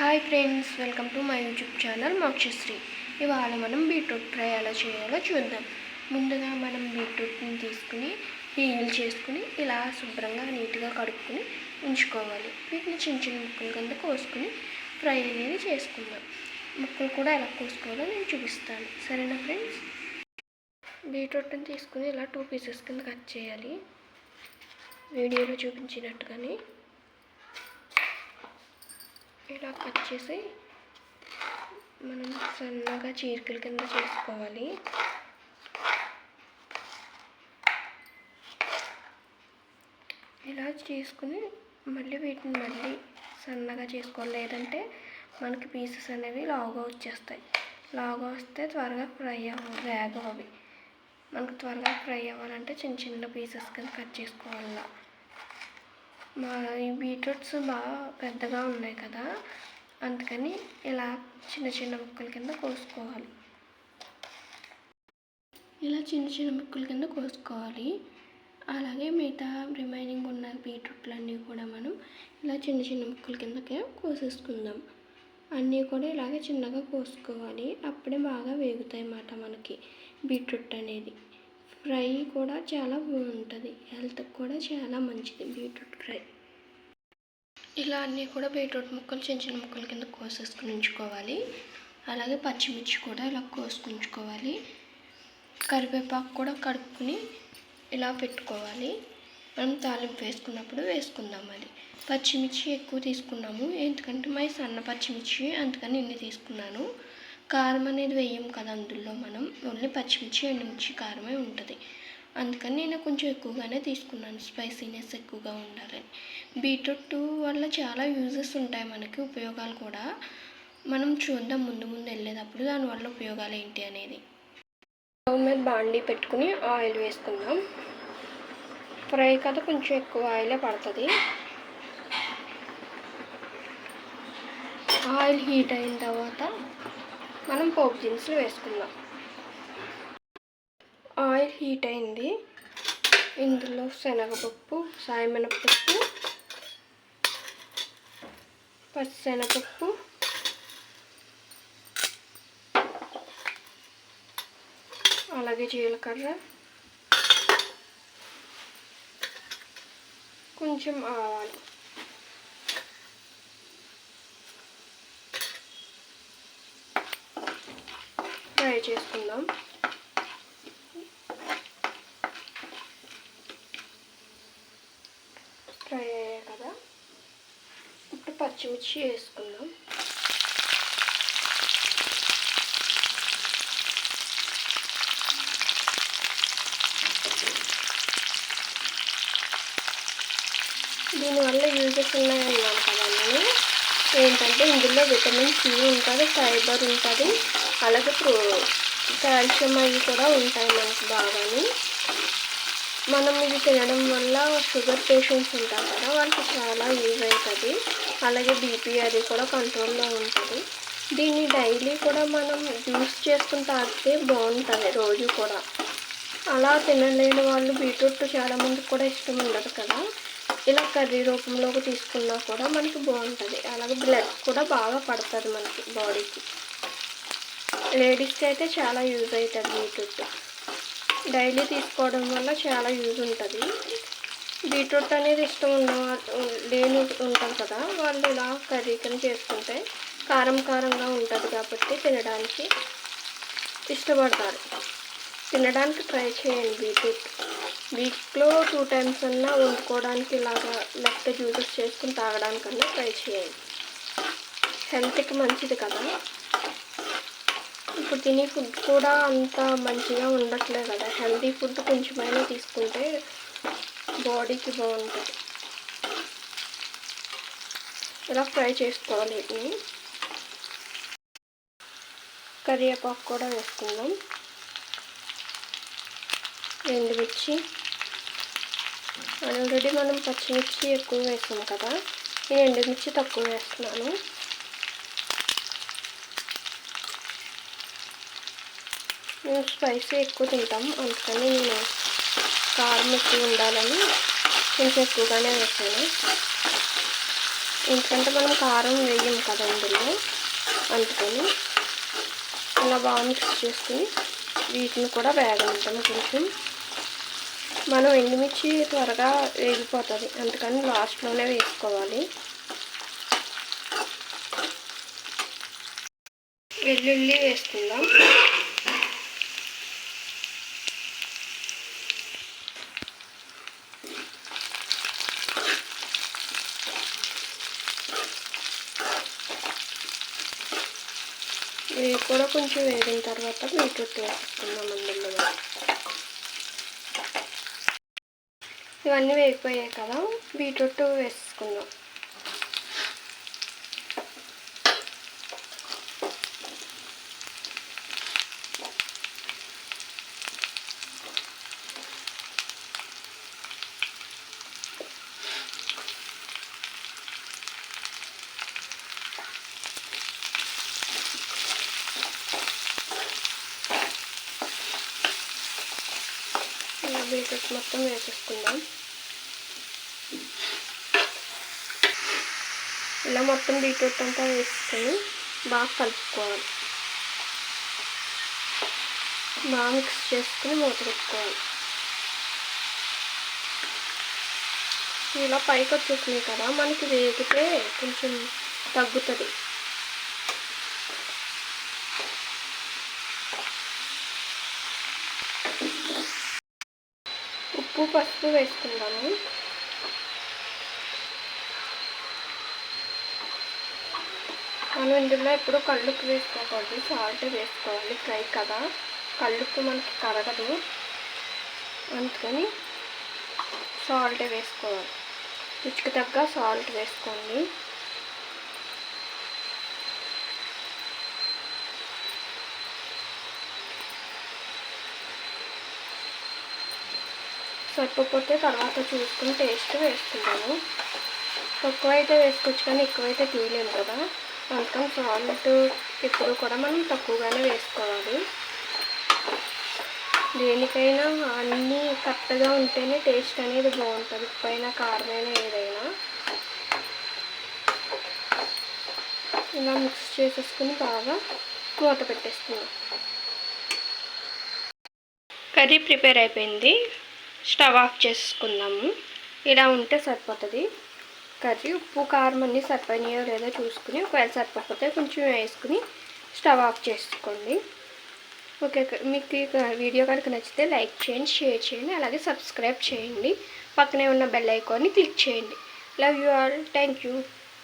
Hi friends welcome to my YouTube channel Mokshasri. ఇవాళ మనం beetroot fry ఎలా చేయాలో చూద్దాం. ముందుగా మనం బీట్రూట్ని తీసుకుని పీల్ చేసుకుని ఇలా శుభ్రంగా నీట్గా కడుక్కుని ఉంచుకోవాలి. వీటిని చిన్న చిన్న ముక్కలు కింద కోసుకుని ఫ్రై అనేది చేసుకుందాం. ముక్కలు కూడా ఎలా కోసుకోవాలో నేను చూపిస్తాను. సరేనా ఫ్రెండ్స్? బీట్రూట్ని తీసుకుని ఇలా టూ పీసెస్ కింద కట్ చేయాలి. వీడియోలో చూపించినట్టుగానే ఇలా కట్ చేసి మనం సన్నగా చీరికల కింద చేసుకోవాలి. ఇలా చేసుకుని మళ్ళీ వీటిని మళ్ళీ సన్నగా చేసుకోవాలి. లేదంటే మనకి పీసెస్ అనేవి లావుగా వచ్చేస్తాయి. లావుగా వస్తే త్వరగా ఫ్రై అవ్వ వేగవు అవి. మనకు త్వరగా ఫ్రై అవ్వాలంటే చిన్న చిన్న పీసెస్ కింద కట్ చేసుకోవాలి. మా ఈ బీట్రూట్స్ బాగా పెద్దగా ఉన్నాయి కదా అందుకని ఇలా చిన్న చిన్న ముక్కల కింద కోసుకోవాలి. ఇలా చిన్న చిన్న ముక్కల కింద కోసుకోవాలి. అలాగే మిగతా రిమైనింగ్ ఉన్న బీట్రూట్లన్నీ కూడా మనం ఇలా చిన్న చిన్న ముక్కల కిందకే కోసేసుకుందాం. అన్నీ కూడా ఇలాగే చిన్నగా కోసుకోవాలి. అప్పుడే బాగా వేగుతాయి అన్నమాట మనకి బీట్రూట్ అనేది. ఫ్రై కూడా చాలా బాగుంటుంది. హెల్త్కి కూడా చాలా మంచిది బీట్రూట్ ఫ్రై. ఇలా అన్నీ కూడా బీట్రూట్ ముక్కలు చిన్న చిన్న ముక్కల కింద కోసేసుకుని ఉంచుకోవాలి. అలాగే పచ్చిమిర్చి కూడా ఇలా కోసుకుని ఉంచుకోవాలి. కరివేపాకు కూడా కడుక్కుని ఇలా పెట్టుకోవాలి. మనం తాలింపు వేసుకున్నప్పుడు వేసుకుందాం అది పచ్చిమిర్చి ఎక్కువ తీసుకున్నాము. ఎందుకంటే మై సన్న పచ్చిమిర్చి అందుకని ఇన్ని తీసుకున్నాను. కారం అనేది వేయం కదా అందులో మనం. ఓన్లీ పచ్చిమిర్చి ఎండుమిర్చి కారమే ఉంటుంది. అందుకని నేను కొంచెం ఎక్కువగానే తీసుకున్నాను. స్పైసీనెస్ ఎక్కువగా ఉండాలని. బీట్రూట్ వల్ల చాలా యూజెస్ ఉంటాయి మనకి ఉపయోగాలు కూడా. మనం చూద్దాం ముందు ముందు వెళ్ళేటప్పుడు దానివల్ల ఉపయోగాలు ఏంటి అనేది. స్టవ్ మీద బాండీ పెట్టుకుని ఆయిల్ వేసుకుందాం. ఫ్రై కదా కొంచెం ఎక్కువ ఆయిలే పడుతుంది. ఆయిల్ హీట్ అయిన తర్వాత మనం పోపు దినుసులు వేసుకుందాం. ఆయిల్ హీట్ అయింది. ఇందులో శనగపప్పు సాయమినపప్పు పచ్చిశనగపప్పు అలాగే జీలకర్ర కొంచెం ఆవాలు. ఫ్రై చేసుకుందాం. ఫ్రై అయ్యాయి కదా. ఇప్పుడు పచ్చిమిర్చి వేసుకుందాం. దీనివల్ల యూజెస్ ఉన్నాయన్నాను కదా నేను. ఏంటంటే ఇందులో విటమిన్ సి ఉంటుంది ఫైబర్ ఉంటుంది. అలాగే ప్రో కాల్షియం అవి కూడా ఉంటాయి మనకు బాగానే. మనం ఇది తినడం వల్ల షుగర్ పేషెంట్స్ ఉంటారు కదా వాళ్ళకి చాలా యూజ్ అవుతుంది అలాగే బీపీ అది కూడా కంట్రోల్లో ఉంటుంది. దీన్ని డైలీ కూడా మనం జ్యూస్ చేసుకుని తాగితే బాగుంటుంది రోజు కూడా. అలా తినలేని వాళ్ళు బీట్రూట్ చాలామందికి కూడా ఇష్టం ఉండదు కదా. ఇలా కర్రీ రూపంలోకి తీసుకున్నా కూడా మనకి బాగుంటుంది. అలాగే బ్లడ్ కూడా బాగా పడుతుంది మనకి బాడీకి. లేడీస్కి అయితే చాలా యూజ్ అవుతుంది బీట్రూట్. డైలీ తీసుకోవడం వల్ల చాలా యూజ్ ఉంటుంది. బీట్రూట్ అనేది ఇష్టం ఉన్న లేని ఉంటారు కదా వాళ్ళు ఇలా కర్రీ కింద చేసుకుంటే కారం కారంగా ఉంటుంది కాబట్టి తినడానికి ఇష్టపడతారు. తినడానికి ట్రై చేయండి బీట్రూట్. వీక్లో టూ టైమ్స్ అన్నా వండుకోవడానికి ఇలాగా లేకపోతే జ్యూసెస్ చేసుకుని తాగడానికన్నా ట్రై చేయండి. హెల్త్కి మంచిది కదా. ఇప్పుడు తినే ఫుడ్ కూడా అంత మంచిగా ఉండట్లేదు కదా. హెల్తీ ఫుడ్ కొంచెమైనా తీసుకుంటే బాడీకి బాగుంటుంది. ఇలా ఫ్రై చేసుకోవాలి వీటిని? కరివేపాకు కూడా వేసుకుందాం. ఎండుమిర్చి ఆల్రెడీ మనం పచ్చిమిర్చి ఎక్కువ వేసాం కదా. నేను ఎండుమిర్చి తక్కువ వేస్తున్నాను. మేము స్పైసీ ఎక్కువ తింటాం. అందుకని నేను కారం ఎక్కువ ఉండాలని కొంచెం ఎక్కువగానే వేసాను. ఎందుకంటే మనం కారం వేయం కదా ఇందులో. అందుకని ఇలా బాగా మిక్స్ చేసుకుని వీటిని కూడా వేగనిద్దాం కొంచెం. మనం ఎండుమిర్చి త్వరగా వేగిపోతుంది. అందుకని లాస్ట్లోనే వేసుకోవాలి. వెల్లుల్లి వేసుకుందాం. ఇవి కూడా కొంచెం వేగిన తర్వాత బీట్రూట్ వేసుకుందాం అందులో. ఇవన్నీ వేగిపోయాయి కదా బీట్రూట్ వేసుకుందాం. ఇలా బీట్రూట్ మొత్తం వేసేసుకుందాం. ఇలా మొత్తం బీట్రూట్ అంతా వేసుకొని బాగా కలుపుకోవాలి. బాగా మిక్స్ చేసుకుని మూత పెట్టుకోవాలి. ఇలా పైకి వచ్చేసినాయి కదా మనకి వేగితే కొంచెం తగ్గుతుంది ఉప్పు పసుపు వేసుకుందాము. మనం ఇందులో ఎప్పుడు కళ్ళుప్పు వేసుకోకూడదు సాల్ట్ వేసుకోవాలి ఫ్రై కదా. కళ్ళుప్పు మనకి కరగదు. అందుకని సాల్ట్ వేసుకోవాలి. రుచికి తగ్గ సాల్ట్ వేసుకోండి. సరిపోతే తర్వాత చూసుకుని టేస్ట్ వేసుకుంటాను. తక్కువ అయితే వేసుకోవచ్చు కానీ ఎక్కువైతే తీయలేము కదా. అందుకని సాల్ట్ ఎప్పుడు కూడా మనం తక్కువగానే వేసుకోవాలి. దేనికైనా అన్నీ కరెక్ట్గా ఉంటేనే టేస్ట్ అనేది బాగుంటుంది. ఉప్పైనా కారమైనా ఏదైనా. ఇలా మిక్స్ చేసేసుకుని బాగా మూత పెట్టేస్తున్నాం. కర్రీ ప్రిపేర్ అయిపోయింది. స్టవ్ ఆఫ్ చేసుకుందాము. ఇలా ఉంటే సరిపోతుంది. కర్రీ ఉప్పు కారం అన్నీ సరిపోయినాయో లేదో చూసుకుని ఒకవేళ సరిపోతే కొంచెం వేసుకుని స్టవ్ ఆఫ్ చేసుకోండి. ఓకే మీకు ఈ వీడియో కనుక నచ్చితే లైక్ చేయండి షేర్ చేయండి అలాగే సబ్స్క్రైబ్ చేయండి. పక్కనే ఉన్న బెల్ ఐకాన్ని క్లిక్ చేయండి. Love you all. Thank you.